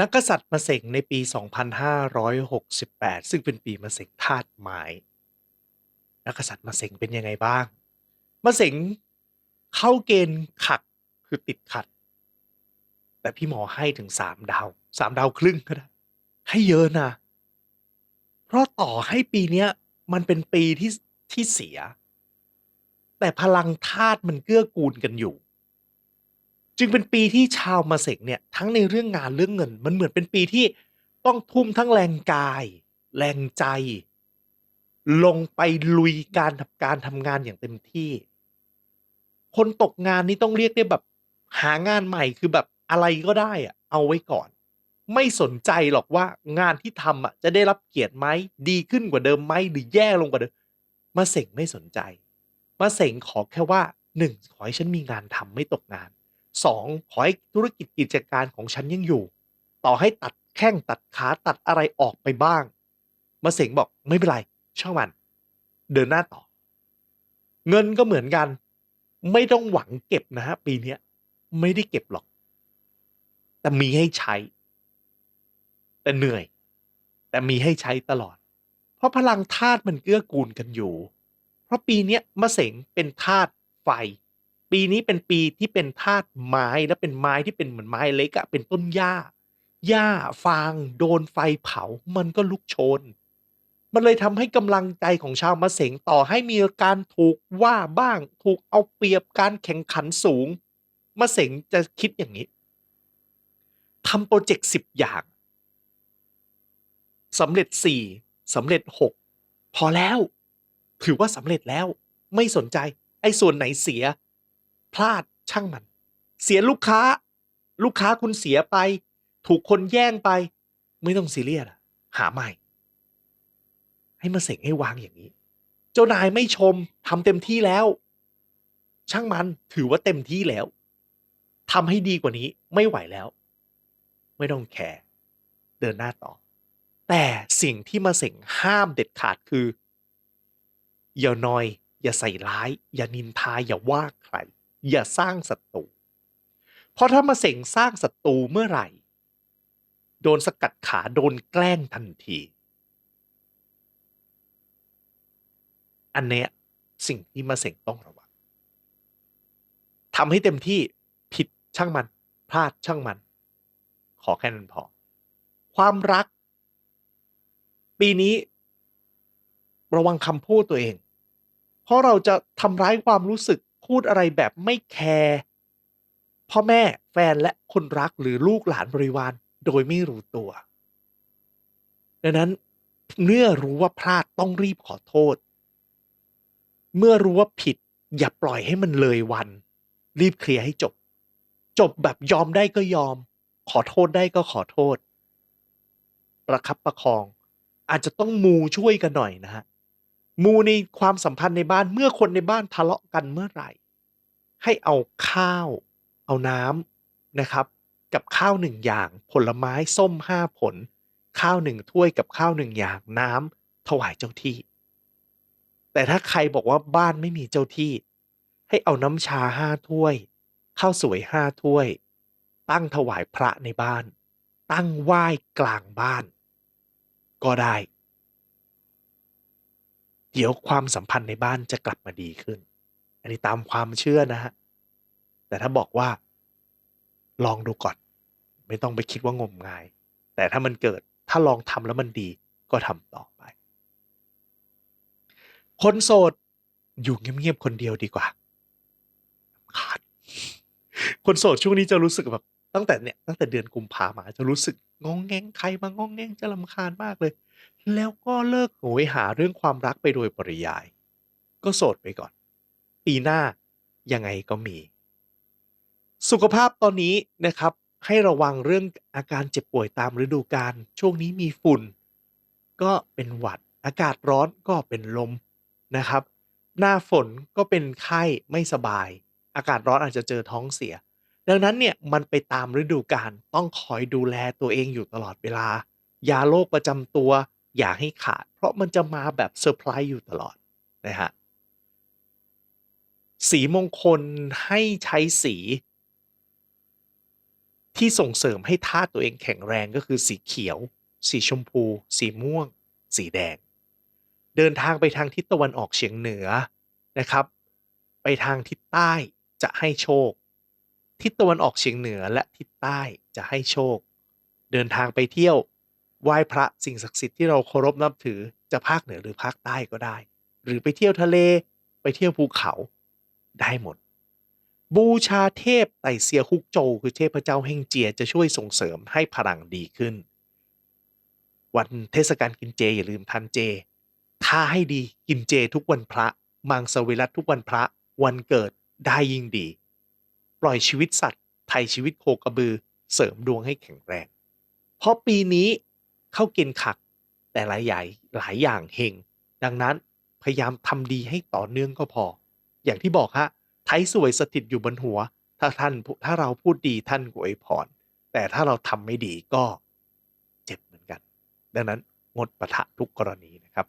นักกษัตริย์มะเสงในปี 2568 ซึ่งเป็นปีมะเสงธาตุไม้ นักกษัตริย์มะเสงเป็นยังไงบ้างมะเสงเข้าเกณฑ์ขัดคือติดขัด แต่พี่หมอให้ถึงสามดาวสามดาวครึ่งก็ได้ให้เยอะนะ เพราะต่อให้ปีเนี้ยมันเป็นปีที่ที่เสีย แต่พลังธาตุมันเกื้อกูลกันอยู่ จึงเป็นปีที่ชาวมาเสงเนี่ยทั้งในเรื่องงานเรื่องเงิน มันเหมือนเป็นปีที่ต้องทุ่มทั้งแรงกาย แรงใจ ลงไปลุยการทำการทำงานอย่างเต็มที่ คนตกงานนี่ต้องเรียกได้แบบหางานใหม่คือแบบอะไรก็ได้อะเอาไว้ก่อน ไม่สนใจหรอกว่างานที่ทำอะจะได้รับเกียรติไหมดีขึ้นกว่าเดิมไหมหรือแย่ลงกว่าเดิมมาเสงไม่สนใจ มาเสงขอแค่ว่าหนึ่งขอให้ฉันมีงานทำไม่ตกงาน สองขอให้ธุรกิจกิจการของฉันยังอยู่ ต่อให้ตัดแข้งตัดขาตัดอะไรออกไปบ้าง มาเสงบอกไม่เป็นไรช่างมัน เดินหน้าต่อ เงินก็เหมือนกัน ไม่ต้องหวังเก็บนะฮะปีนี้ไม่ได้เก็บหรอก แต่มีให้ใช้ แต่เหนื่อย แต่มีให้ใช้ตลอด เพราะพลังธาตุมันเกื้อกูลกันอยู่ เพราะปีนี้มะเสงเป็นธาตุไฟ ปีนี้เป็นปีที่เป็นธาตุไม้และเป็นไม้ที่เป็นเหมือนไม้เล็กอะเป็นต้นหญ้าหญ้าฟางโดนไฟเผามันก็ลุกโชน มันเลยทำให้กำลังใจของชาวมะเสงต่อให้มีการถูกว่าบ้าง ถูกเอาเปรียบการแข่งขันสูงมะเสงจะคิดอย่างนี้ทำโปรเจกต์สิบอย่างสำเร็จสี่สำเร็จหกพอแล้ว ถือว่าสำเร็จแล้ว ไม่สนใจ ไอ้ส่วนไหนเสีย พลาดช่างมัน เสียลูกค้า ลูกค้าคุณเสียไป ถูกคนแย่งไป ไม่ต้องซีเรียสหาใหม่ ให้มาเสกให้วางอย่างนี้ เจ้านายไม่ชมทำเต็มที่แล้ว ช่างมันถือว่าเต็มที่แล้วทำให้ดีกว่านี้ไม่ไหวแล้ว ไม่ต้องแคร์เดินหน้าต่อ แต่สิ่งที่มาเสงห้ามเด็ดขาดคือ อย่านอย อย่าใส่ร้าย อย่านินทาอย่าว่าใคร อย่าสร้างศัตรูเพราะถ้ามาเสงสร้างศัตรูเมื่อไหร่ โดนสกัดขาโดนแกล้งทันที อันเนี้ยสิ่งที่มาเสงต้องระวังทำให้เต็มที่ผิดช่างมันพลาดช่างมัน ขอแค่นั้นพอ ความรัก ปีนี้ ระวังคำพูดตัวเอง เพราะเราจะทำร้ายความรู้สึก พูดอะไรแบบไม่แคร์พ่อแม่แฟนและคนรักหรือลูกหลานบริวารโดยไม่รู้ตัว ดังนั้นเมื่อรู้ว่าพลาดต้องรีบขอโทษ เมื่อรู้ว่าผิดอย่าปล่อยให้มันเลยวัน รีบเคลียร์ให้จบ จบแบบยอมได้ก็ยอม ขอโทษได้ก็ขอโทษ ประคับประคอง อาจจะต้องมูช่วยกันหน่อยนะฮะ มูในความสัมพันธ์ในบ้านเมื่อคนในบ้านทะเลาะกันเมื่อไหร่ ให้เอาข้าว เอาน้ำนะครับ กับข้าวหนึ่งอย่าง ผลไม้ส้มห้าผล ข้าวหนึ่งถ้วยกับข้าวหนึ่งอย่าง น้ำถวายเจ้าที่ แต่ถ้าใครบอกว่าบ้านไม่มีเจ้าที่ ให้เอาน้ำชาห้าถ้วย ข้าวสวยห้าถ้วย ตั้งถวายพระในบ้าน ตั้งไหว้กลางบ้าน ก็ได้ เดี๋ยวความสัมพันธ์ในบ้านจะกลับมาดีขึ้น อันนี้ตามความเชื่อนะฮะ แต่ถ้าบอกว่าลองดูก่อน ไม่ต้องไปคิดว่างมงาย แต่ถ้ามันเกิดถ้าลองทำแล้วมันดีก็ทำต่อไป คนโสดอยู่เงียบๆคนเดียวดีกว่าขาดคนโสดช่วงนี้จะรู้สึกแบบ ตั้งแต่เนี่ยตั้งแต่เดือนกุมภามาจะรู้สึกงองแงงใครมางองแงงจะลำคาญมากเลย แล้วก็เลิกโหยหาเรื่องความรักไปโดยปริยาย ก็โสดไปก่อน ปีหน้ายังไงก็มี สุขภาพตอนนี้นะครับ ให้ระวังเรื่องอาการเจ็บป่วยตามฤดูกาลช่วงนี้มีฝุ่น ก็เป็นหวัดอากาศร้อนก็เป็นลมนะครับ หน้าฝนก็เป็นไข้ไม่สบาย อากาศร้อนอาจจะเจอท้องเสีย ดังนั้นเนี่ยมันไปตามฤดูกาลต้องคอยดูแลตัวเองอยู่ตลอดเวลา ยาโรคประจำตัว อย่าให้ขาด เพราะมันจะมาแบบเซอร์ไพรส์อยู่ตลอดนะฮะสีมงคลให้ใช้สี ที่ส่งเสริมให้ธาตุตัวเองแข็งแรงก็คือสีเขียว สีชมพู สีม่วง สีแดง เดินทางไปทางทิศตะวันออกเฉียงเหนือนะครับ ไปทางทิศใต้จะให้โชค ทิศตะวันออกเฉียงเหนือและทิศใต้จะให้โชค เดินทางไปเที่ยวไหว้พระสิ่งศักดิ์สิทธิ์ที่เราเคารพนับถือจะภาคเหนือหรือภาคใต้ก็ได้ หรือไปเที่ยวทะเลไปเที่ยวภูเขาได้หมด บูชาเทพไต่เซียฮุกโจคือเทพเจ้าเฮงเจียจะช่วยส่งเสริมให้พลังดีขึ้น วันเทศกาลกินเจอย่าลืมทานเจ ถ้าให้ดีกินเจทุกวันพระ มังสวิรัตทุกวันพระ วันเกิดได้ยิ่งดี ล่อยชีวิตสัตว์ ไทยชีวิตโคกระบือ เสริมดวงให้แข็งแรงเพราะปีนี้เข้าเกณฑ์ขัก แต่หลายใหญ่หลายอย่างเฮงดังนั้นพยายามทำดีให้ต่อเนื่องก็พอ อย่างที่บอกฮะไทยสวยสถิตอยู่บนหัว ถ้าท่านถ้าเราพูดดีท่านก็อวยพรแต่ถ้าเราทำไม่ดีก็เจ็บเหมือนกัน ดังนั้นงดปะทะทุกกรณีนะครับ